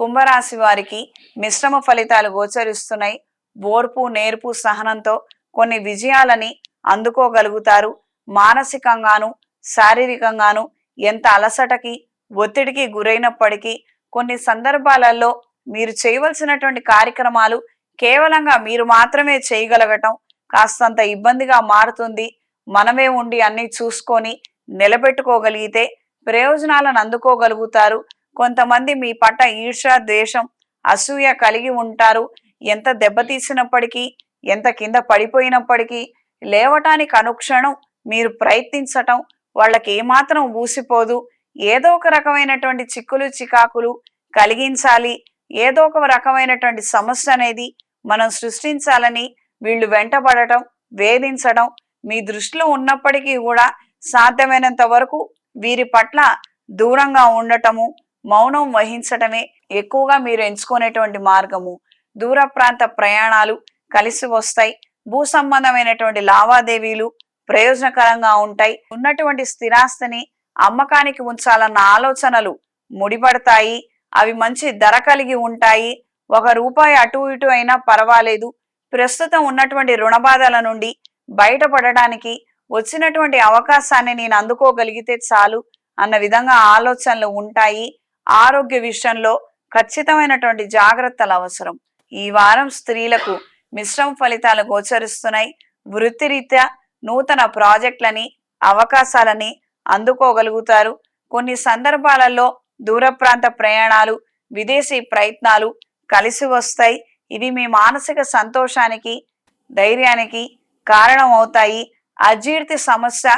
కుంభరాశి వారికి మిశ్రమ ఫలితాలు గోచరిస్తున్నాయి. ఓర్పు నేర్పు సహనంతో కొన్ని విజయాలని అందుకోగలుగుతారు. మానసికంగాను శారీరకంగాను ఎంత అలసటకి ఒత్తిడికి గురైనప్పటికీ కొన్ని సందర్భాలలో మీరు చేయవలసినటువంటి కార్యక్రమాలు కేవలంగా మీరు మాత్రమే చేయగలగటం కాస్తంత ఇబ్బందిగా మారుతుంది. మనమే ఉండి అన్ని చూసుకొని నిలబెట్టుకోగలిగితే ప్రయోజనాలను అందుకోగలుగుతారు. కొంతమంది మీ పట్ల ఈర్ష ద్వేషం అసూయ కలిగి ఉంటారు. ఎంత దెబ్బతీసినప్పటికీ ఎంత కింద పడిపోయినప్పటికీ లేవటానికి అనుక్షణం మీరు ప్రయత్నించటం వాళ్ళకి ఏమాత్రం ఊసిపోదు. ఏదో ఒక రకమైనటువంటి చిక్కులు చికాకులు కలిగించాలి. ఏదో ఒక రకమైనటువంటి సమస్య అనేది మనం సృష్టించాలని వీళ్ళు వెంటపడటం వేధించడం మీ దృష్టిలో ఉన్నప్పటికీ కూడా సాధ్యమైనంత వరకు వీరి పట్ల దూరంగా ఉండటము మౌనం వహించటమే ఎక్కువగా మీరు ఎంచుకునేటువంటి మార్గము. దూర ప్రాంత ప్రయాణాలు కలిసి వస్తాయి. భూ సంబంధమైనటువంటి లావాదేవీలు ప్రయోజనకరంగా ఉంటాయి. ఉన్నటువంటి స్థిరాస్తిని అమ్మకానికి ఉంచాలన్న ఆలోచనలు ముడిపడతాయి. అవి మంచి ధర కలిగి ఉంటాయి. ఒక రూపాయి అటు ఇటు అయినా పర్వాలేదు. ప్రస్తుతం ఉన్నటువంటి రుణబాధల నుండి బయటపడడానికి వచ్చినటువంటి అవకాశాన్ని నేను అందుకోగలిగితే చాలు అన్న విధంగా ఆలోచనలు ఉంటాయి. ఆరోగ్య విషయంలో ఖచ్చితమైనటువంటి జాగ్రత్తలు అవసరం. ఈ వారం స్త్రీలకు మిశ్రమ ఫలితాలు గోచరిస్తున్నాయి. వృత్తిరీత్యా నూతన ప్రాజెక్టులని అవకాశాలని అందుకోగలుగుతారు. కొన్ని సందర్భాలలో దూర ప్రాంత ప్రయాణాలు విదేశీ ప్రయత్నాలు కలిసి వస్తాయి. ఇవి మీ మానసిక సంతోషానికి ధైర్యానికి కారణం అవుతాయి అజీర్తి సమస్య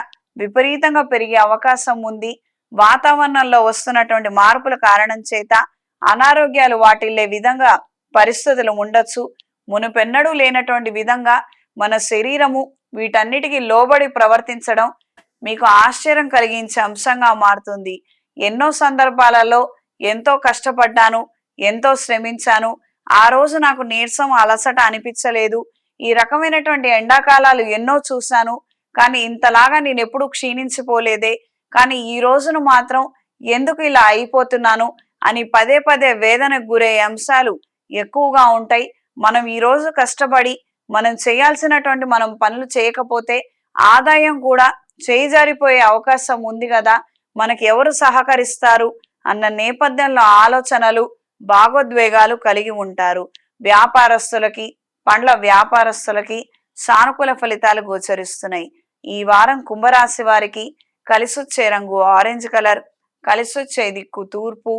విపరీతంగా పెరిగే అవకాశం ఉంది. వాతావరణంలో వస్తున్నటువంటి మార్పుల కారణం చేత అనారోగ్యాలు వాటిల్లే విధంగా పరిస్థితులు ఉండొచ్చు. మునుపెన్నడూ లేనటువంటి విధంగా మన శరీరము వీటన్నిటికీ లోబడి ప్రవర్తించడం మీకు ఆశ్చర్యం కలిగించే అంశంగా మారుతుంది. ఎన్నో సందర్భాలలో ఎంతో కష్టపడ్డాను ఎంతో శ్రమించాను. ఆ రోజు నాకు నీరసం అలసట అనిపించలేదు. ఈ రకమైనటువంటి ఎండాకాలాలు ఎన్నో చూశాను. కానీ ఇంతలాగా నేను ఎప్పుడూ క్షీణించిపోలేదే. కానీ ఈ రోజును మాత్రం ఎందుకు ఇలా అయిపోతున్నాను అని పదే పదే వేదనకు గురయ్యే అంశాలు ఎక్కువగా ఉంటాయి. మనం ఈ రోజు కష్టపడి మనం చేయాల్సినటువంటి మనం పనులు చేయకపోతే ఆదాయం కూడా చేజారిపోయే అవకాశం ఉంది కదా. మనకి ఎవరు సహకరిస్తారు అన్న నేపథ్యంలో ఆలోచనలు భాగోద్వేగాలు కలిగి ఉంటారు. వ్యాపారస్తులకి పండ్ల వ్యాపారస్తులకి సానుకూల ఫలితాలు గోచరిస్తున్నాయి. ఈ వారం కుంభరాశి వారికి కలిసొచ్చే రంగు ఆరెంజ్ కలర్ కలిసొచ్చే దిక్కు తూర్పు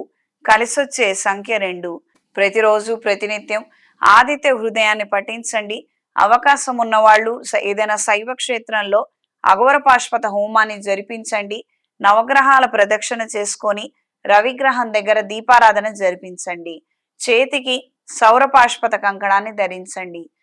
కలిసొచ్చే సంఖ్య రెండు. ప్రతిరోజు ప్రతినిత్యం ఆదిత్య హృదయాన్ని పఠించండి. అవకాశం ఉన్నవాళ్ళు ఏదైనా శైవ క్షేత్రంలో అఘోర పాశ్వత హోమాన్ని జరిపించండి. నవగ్రహాల ప్రదక్షిణ చేసుకొని రవిగ్రహం దగ్గర దీపారాధన జరిపించండి. చేతికి సౌర పాశ్వత కంకణాన్ని ధరించండి.